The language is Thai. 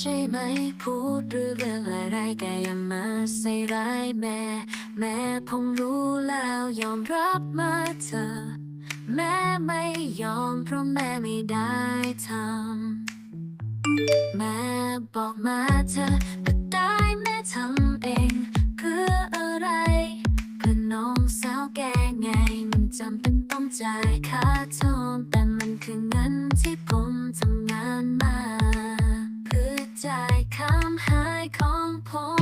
ใช่ไหมพูดหรือเรื่องอะไรแกอย่ามาใส่ร้ายแม่ แม่ผมรู้แล้วยอมรับมาเธอ แม่ไม่ยอมเพราะแม่ไม่ได้ทำแม่บอกมาเธอแต่ได้แม่ทำเองเพื่ออะไรเพื่อน้องสาวแกไงมันจำเป็นต้องจ่ายค่าเธอ จคำหายของผม